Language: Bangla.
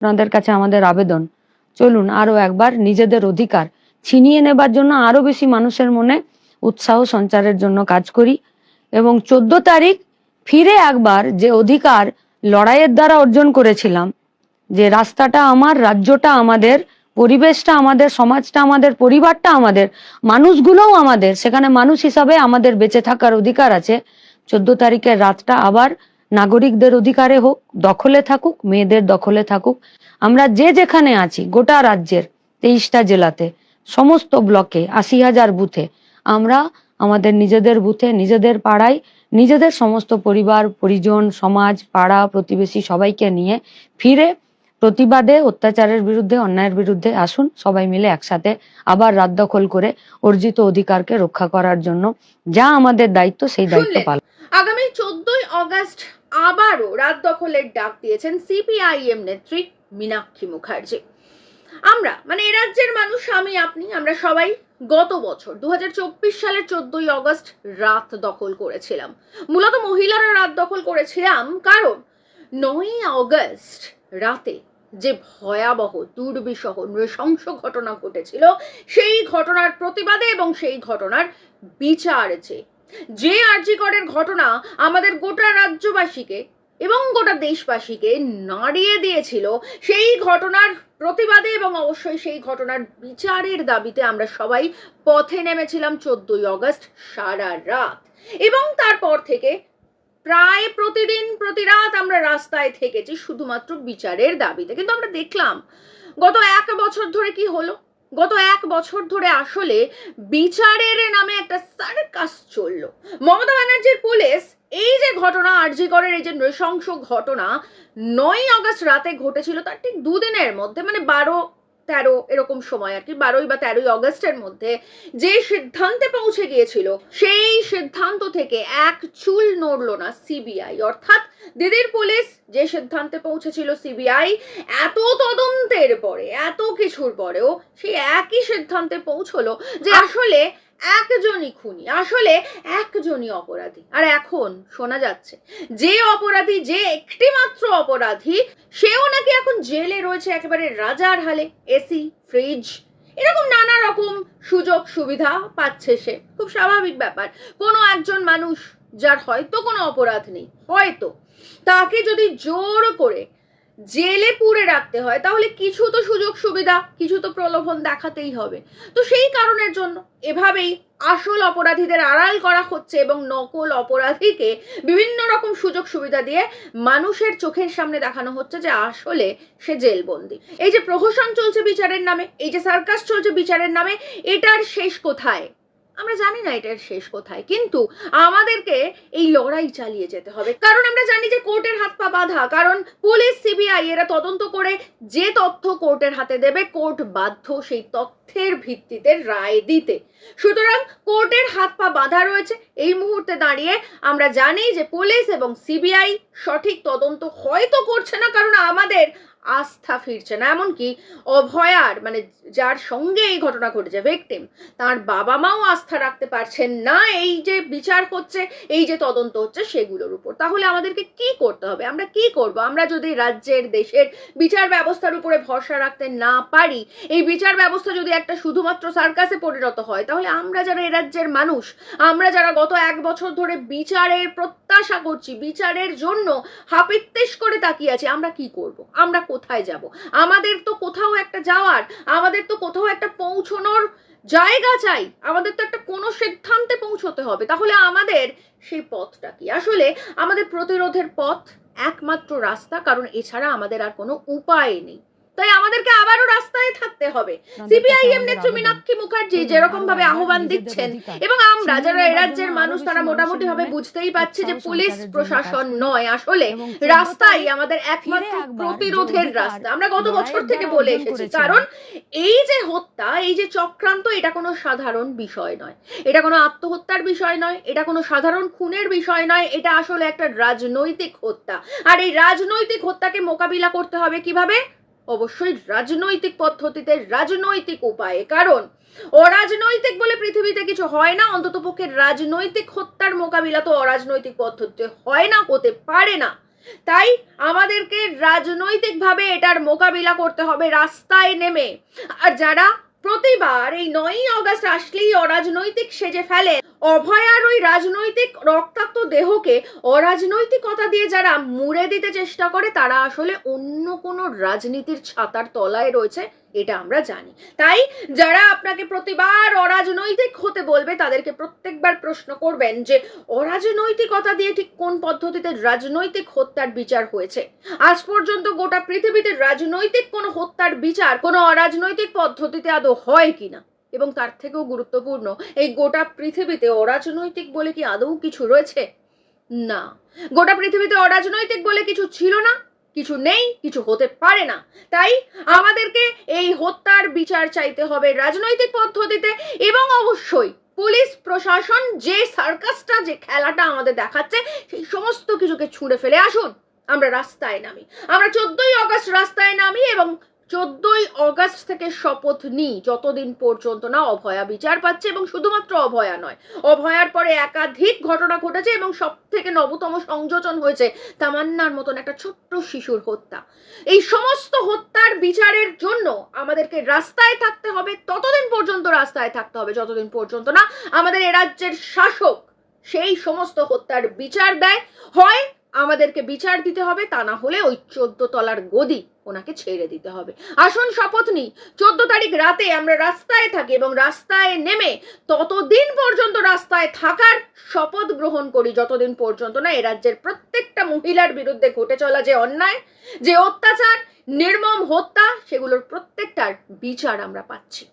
আপনাদের কাছে আমাদের আবেদন। চলুন, আরও একবার নিজেদের অধিকার ছিনিয়ে নেবার জন্য আরও বেশি মানুষের মনে উৎসাহ সঞ্চারের জন্য কাজ করি। এবং চোদ্দ তারিখ ফিরে একবার যে অধিকার লড়াইয়ের দ্বারা অর্জন করেছিলাম, যে রাস্তাটা আমার, রাজ্যটা আমাদের, পরিবেশটা আমাদের, সমাজটা আমাদের, পরিবারটা আমাদের, মানুষগুলোও আমাদের, সেখানে মানুষ হিসাবে আমাদের বেঁচে থাকার অধিকার আছে। চোদ্দ তারিখের রাতটা আবার নাগরিকদের অধিকারে হোক দখলে থাকুক মেয়েদের দখলে থাকুক আমরা যে যেখানে আছি গোটা রাজ্যের তেইশটা জেলাতে সমস্ত ব্লকে আশি হাজার বুথে আমরা আমাদের নিজেদের বুথে নিজেদের পাড়ায় নিজেদের সমস্ত পরিবার পরিজন সমাজ পাড়া প্রতিবেশী সবাইকে নিয়ে ফিরে প্রতিবাদে অত্যাচারের বিরুদ্ধে অন্যায়ের বিরুদ্ধে আসুন সবাই মিলে একসাথে আবার রাত দখল করে অর্জিত অধিকারকে রক্ষা করার জন্য যা আমাদের দায়িত্ব সেই দায়িত্ব? পালন আগামী চোদ্দই অগস্ট আবারও রাত দখলের ডাক দিয়েছেন সিপিআইএম নেত্রী মীনাক্ষী মুখার্জি। আমরা মানে এ রাজ্যের মানুষ, আমি, আপনি, আমরা সবাই গত বছর দু সালের চোদ্দই অগস্ট রাত দখল করেছিলাম। মূলত মহিলারা রাত দখল করেছিলাম কারণ নয়ই অগস্ট রাতে যে ভয়াবহ, দুর্বিষহ, নৃশংস ঘটনা ঘটেছিল, সেই ঘটনার প্রতিবাদে এবং সেই ঘটনার বিচার চেয়ে যে আর্যিকরের ঘটনা আমাদের গোটা রাজ্যবাসীকে এবং গোটা দেশবাসীকে নাড়িয়ে দিয়েছিল। সেই ঘটনার প্রতিবাদে এবং অবশ্যই সেই ঘটনার বিচারের দাবিতে আমরা সবাই পথে নেমেছিলাম চোদ্দই অগস্ট সারা রাত। এবং তারপর থেকে প্রায় প্রতিদিন প্রতি রাত আমরা রাস্তায় থেকেছি শুধুমাত্র বিচারের দাবিতে। কিন্তু আমরা দেখলাম, গত এক বছর ধরে কি হলো? গত এক বছর ধরে আসলে বিচারের নামে একটা সার্কাস চলল। মমতা ব্যানার্জির পুলিশ এই যে ঘটনা আরজিকরের এই যে নৃশংস ঘটনা নয় আগস্ট রাতে ঘটেছিল, তার ঠিক দুদিনের মধ্যে মানে বারো তেরো এরকম সময় আর কি বারোই বা তেরোই অগস্টের মধ্যে যে সিদ্ধান্তে পৌঁছে গিয়েছিল সেই সিদ্ধান্ত থেকে এক চুল নড়লো না সিবিআই অর্থাৎ দিদির পুলিশ যে সিদ্ধান্তে পৌঁছেছিল সিবিআই এত তদন্তের পরে এত কিছুর পরেও সেই একই সিদ্ধান্তে পৌঁছলো যে আসলে একজনই খুনি, আসলে একজনই অপরাধী। আর এখন শোনা যাচ্ছে, যে অপরাধী, যে একটি মাত্র অপরাধী, সেও নাকি এখন জেলে রয়েছে একেবারে রাজার হালে, এসি, ফ্রিজ। এরকম নানা রকম সুযোগ সুবিধা পাচ্ছে সে। খুব স্বাভাবিক ব্যাপার। কোনো একজন মানুষ যার হয়তো কোনো অপরাধ নেই, হয়তো। তাকে যদি জোর করে জেলে পুরে রাখতে হয়, তাহলে কিছু তো সুযোগ সুবিধা, কিছু তো প্রলোভন দেখাতেই হবে। তো সেই কারণের জন্য এভাবেই আসল অপরাধীদের আড়াল করা হচ্ছে এবং নকল অপরাধীকে বিভিন্ন রকম সুযোগ সুবিধা দিয়ে মানুষের চোখের সামনে দেখানো হচ্ছে যে আসলে সে জেলবন্দি। এই যে প্রহসন চলছে বিচারের নামে, এই যে সার্কাস চলছে বিচারের নামে, এটার শেষ কোথায়? আমরা জানি না এটার শেষ কোথায়, কিন্তু আমাদেরকে এই লড়াই চালিয়ে যেতে হবে। কারণ আমরা জানি যে কোর্টের হাত পা বাঁধা, কারণ পুলিশ, সিবিআই এরা তদন্ত করে যে তথ্য কোর্টের হাতে দেবে, কোর্ট বাধ্য সেই তথ্যের ভিত্তিতে রায় দিতে। সুতরাং কোর্টের হাত পা বাঁধা রয়েছে। এই মুহূর্তে দাঁড়িয়ে আমরা জানি যে পুলিশ এবং সিবিআই সঠিক তদন্ত হয়তো করছে না, কারণ আমাদের আস্থা ফিরছে না। এমনকি অভয়ার মানে যার সঙ্গে এই ঘটনা ঘটেছে ভিকটিম তার বাবা মাও আস্থা রাখতে পারছেন না। এই যে বিচার হচ্ছে, এই যে তদন্ত হচ্ছে, সেগুলোর উপর। তাহলে আমাদেরকে কি করতে হবে? আমরা কি করব? আমরা যদি রাজ্যের, দেশের বিচার ব্যবস্থার উপরে ভরসা রাখতে না পারি, এই বিচার ব্যবস্থা যদি একটা শুধুমাত্র সার্কাসে পরিণত হয়, তাহলে আমরা যারা এ রাজ্যের মানুষ, আমরা যারা গত এক বছর ধরে বিচারের প্রত্যাশা করছি, বিচারের জন্য হাপিত্তেশ করে তাকিয়ে আছি, আমরা কি করব? আমরা কোথায় যাব? আমাদের তো কোথাও একটা যাওয়ার, আমাদের তো কোথাও একটা পৌঁছনোর জায়গা চাই। আমাদের তো একটা কোনো সিদ্ধান্তে পৌঁছতে হবে। তাহলে আমাদের সেই পথটা কি? আসলে আমাদের প্রতিরোধের পথ একমাত্র রাস্তা, কারণ এছাড়া আমাদের আর কোনো উপায় নেই। তাই আমাদেরকে আবারও রাস্তায় থাকতে হবে। সিপিআইএম নেত্রী মীনাক্ষী মুখার্জি যেরকম ভাবে আহ্বান দিচ্ছেন এবং আমরা যারা রাজ্যের মানুষ তারা মোটামুটি ভাবে বুঝতেই পারছি যে পুলিশ প্রশাসন নয়। আসলে রাস্তাই আমাদের একমাত্র প্রতিরোধের রাস্তা। আমরা গত বছর থেকে বলে এসেছি কারণ এই যে হত্যা এই যে চক্রান্ত এটা কোনো সাধারণ বিষয় নয়। এটা কোনো আত্মহত্যার বিষয় নয় এটা কোনো সাধারণ খুনের বিষয় নয় এটা আসলে একটা রাজনৈতিক হত্যা। আর এই রাজনৈতিক হত্যাকে মোকাবিলা করতে হবে কীভাবে? অবশ্যই রাজনৈতিক পদ্ধতিতে রাজনৈতিক উপায়ে। কারণ, অরাজনৈতিক বলে পৃথিবীতে কিছু হয় না অন্ততপক্ষে রাজনৈতিক হত্যার মোকাবিলা তো অরাজনৈতিক পদ্ধতিতে হয় না, হতে পারে না। তাই আমাদেরকে রাজনৈতিকভাবে এটার মোকাবিলা করতে হবে রাস্তায় নেমে। আর যারা প্রতিবার এই নয়ই অগস্ট আসলেই অরাজনৈতিক সেজে ফেলে অভয়ার ওই রাজনৈতিক রক্তাক্ত দেহকে অরাজনৈতিকতা দিয়ে যারা মুড়ে দিতে চেষ্টা করে, তারা আসলে অন্য কোনো রাজনীতির ছাতার তলায় রয়েছে, এটা আমরা জানি। তাই যারা আপনাকে প্রতিবার অরাজনৈতিক হতে বলবে, তাদেরকে প্রত্যেকবার প্রশ্ন করবেন যে, অরাজনৈতিকতা দিয়ে ঠিক কোন পদ্ধতিতে রাজনৈতিক হত্যার বিচার হয়েছে? আজ পর্যন্ত গোটা পৃথিবীতে রাজনৈতিক কোনো হত্যার বিচার কোনো অরাজনৈতিক পদ্ধতিতে আদৌ হয় কিনা? এবং তার থেকেও গুরুত্বপূর্ণ, এই গোটা পৃথিবীতে অরাজনৈতিক বলে কি আদৌ কিছু রয়েছে? না। গোটা পৃথিবীতে অরাজনৈতিক বলে কিছু ছিল না, কিছু নেই, কিছু হতে পারে না। তাই আমাদেরকে এই হত্যার বিচার চাইতে হবে রাজনৈতিক পদ্ধতিতে এবং অবশ্যই পুলিশ, প্রশাসন, যে সার্কাসটা, যে খেলাটা আমাদের দেখাচ্ছে, সেই সমস্ত কিছুকে ছুঁড়ে ফেলে আসুন। আমরা রাস্তায় নামি। আমরা চোদ্দই অগস্ট রাস্তায় নামি এবং চোদ্দই অগস্ট থেকে শপথ নিই, যতদিন পর্যন্ত না অভয়া বিচার পাচ্ছে এবং শুধুমাত্র অভয়া নয়, অভয়ার পরে একাধিক ঘটনা ঘটেছে এবং সব থেকে নবতম সংযোজন হয়েছে তামান্নার মতন একটা ছোট্ট শিশুর হত্যা। এই সমস্ত হত্যার বিচারের জন্য আমাদেরকে রাস্তায় থাকতে হবে, ততদিন পর্যন্ত রাস্তায় থাকতে হবে, যতদিন পর্যন্ত না আমাদের এ রাজ্যের শাসক সেই সমস্ত হত্যার বিচার দেয়, হয় আমাদেরকে বিচার দিতে হবে, তা না হলে ওই চোদ্দ তলার গদি ওনাকে ছেড়ে দিতে হবে। আসুন শপথ নিই, চোদ্দ তারিখ রাতে আমরা রাস্তায় থাকি এবং রাস্তায় নেমে ততদিন পর্যন্ত রাস্তায় থাকার শপথ গ্রহণ করি, যতদিন পর্যন্ত না এ রাজ্যের প্রত্যেকটা মহিলার বিরুদ্ধে ঘটে চলা যে অন্যায়, যে অত্যাচার, নির্মম হত্যা, সেগুলোর প্রত্যেকটার বিচার আমরা পাচ্ছি।